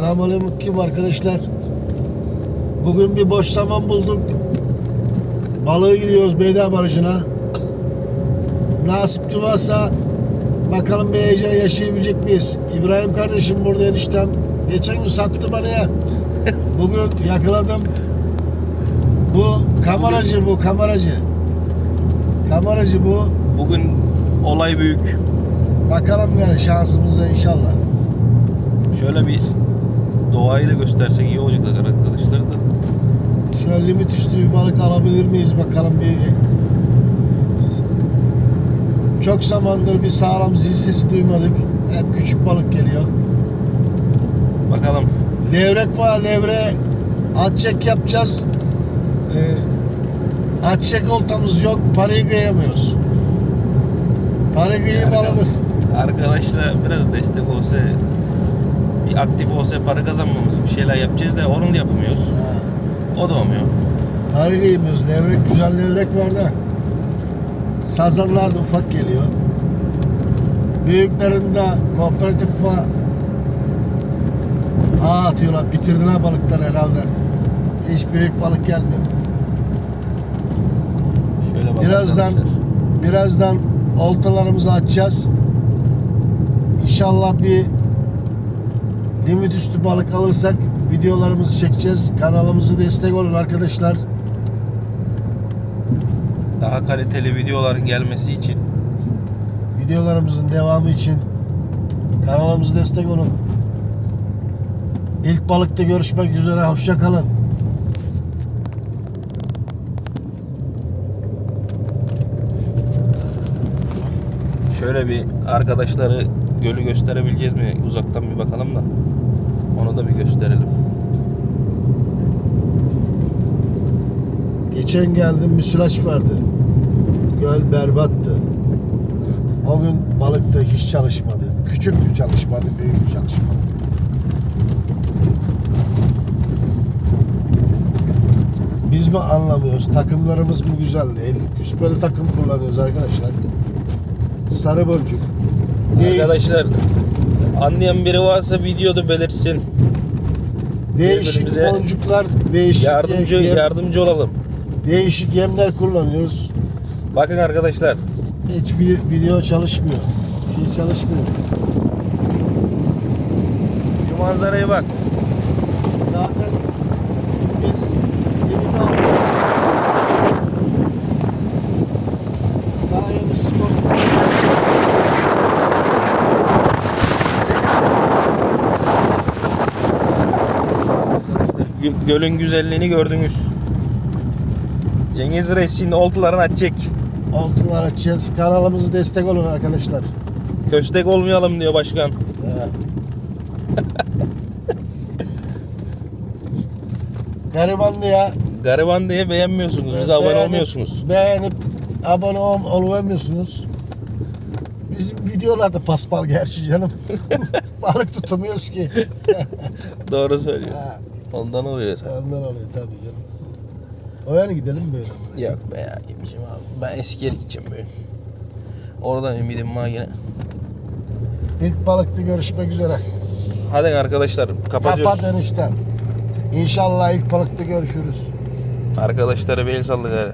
Selamünaleyküm arkadaşlar. Bugün bir boş zaman bulduk. Balığı gidiyoruz Beyda Barajı'na. Nasip varsa bakalım bir heyecan yaşayabilecek miyiz? İbrahim kardeşim burada eniştem. Geçen gün sattı bana ya. Bugün yakaladım. Bu kameracı bu kameracı. Kameracı bu. Bugün olay büyük. Bakalım yani şansımıza inşallah. Şöyle bir doğayı da göstersek iyi olacak arkadaşlar da. Şöyle limit üstü bir balık alabilir miyiz bakalım bir çok zamandır bir sağlam zil sesi duymadık. Hep küçük balık geliyor. Bakalım. Levrek var, levre atçek yapacağız. Ee, atçek oltamız yok, parayı kıyamıyoruz. Para kıyı balımız. Arkadaşlar biraz destek olsa bir aktif olsa para kazanmamız bir şeyler yapacağız da onu da yapamıyoruz. O da olmuyor. Kıyamıyoruz. Levrek, güzel levrek var da. Sazanlar da ufak geliyor. Büyüklerinde kooperatif var. Ağ atıyorlar. Bitirdiler balıklar herhalde. Hiç büyük balık gelmiyor. Şöyle bakalım Birazdan arkadaşlar. birazdan oltalarımızı açacağız. İnşallah bir limit üstü balık alırsak videolarımızı çekeceğiz. Kanalımızı destek olun arkadaşlar. daha kaliteli videoların gelmesi için Videolarımızın devamı için kanalımıza destek olun. İlk balıkta görüşmek üzere. Hoşça kalın. Şöyle bir arkadaşları gölü gösterebileceğiz mi? Uzaktan bir bakalım da. Onu da bir gösterelim. Geçen geldim müsilaj vardı. Göl berbattı. O gün balıkta hiç çalışmadı. Küçüktü çalışmadı, büyüktü çalışmadı. Biz mi anlamıyoruz? Takımlarımız mı güzel değil? Küspeli takım kullanıyoruz arkadaşlar. Sarı boncuk. Değil, Arkadaşlar anlayan biri varsa videoda belirsin. değişik boncuklar, değişik Yardımcı yem- yardımcı olalım. değişik yemler kullanıyoruz. Bakın arkadaşlar Hiç vi- video çalışmıyor. Şey çalışmıyor. şu manzaraya bak. Gölün güzelliğini gördünüz. Cengiz Reis şimdi oltularını açacak. Oltular açacağız. Kanalımızı destek olun arkadaşlar. Köstek olmayalım diyor başkan. He. Garibanlı ya. Gariban diye beğenmiyorsunuz. Bize abone olmuyorsunuz. Beğenip abone ol, olamıyorsunuz. Bizim videolarda paspal gerçi canım. Balık tutamıyoruz ki. Doğru söylüyor. Ha, Ondan oluyor sen. ondan oluyor tabii canım. Oraya gidelim böyle. Yok be ya gitmeyeceğim abi. Ben eski yere gideceğim böyle. Oradan ümidim var yine. İlk balıkta görüşmek üzere. Hadi arkadaşlar kapatıyoruz. Kapat eniştem. İnşallah ilk balıkta görüşürüz. Arkadaşlara bir el gari.